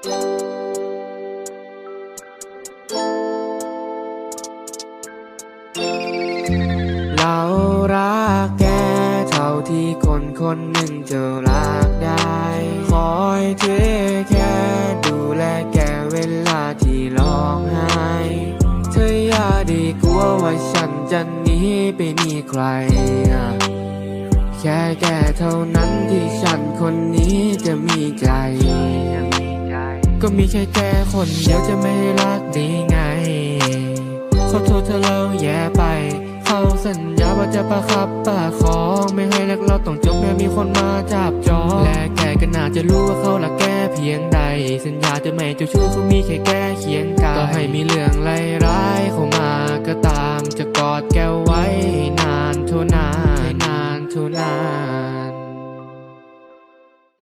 เรารักแกเท่าที่คนคนหนึ่งจะรักได้ คอยเทแค่ดูแลแกเวลาที่ร้องไห้ เธออย่าดีกลัวว่าฉันจะหนีไปมีใคร แค่แกเท่านั้นที่ฉันคนนี้จะมีใจ ก็มีแค่แกคนเดียวจะไม่รักด้ไง ขอโทษเธอเราแย่ไป เขาสัญญาว่าจะประคับประคองไม่ให้รักเราต้องจบแม้มีคนมาจับจองและแกก็น่าจะรู้ว่าเขารักแกเพียงใด สัญญาจะไม่เจ้าชู้เขามีแค่แกเคียงกายต่อให้มีเรื่องร้ายๆเข้ามาก็ตามจะกอดแกไว้นานเท่านานนานเท่านาน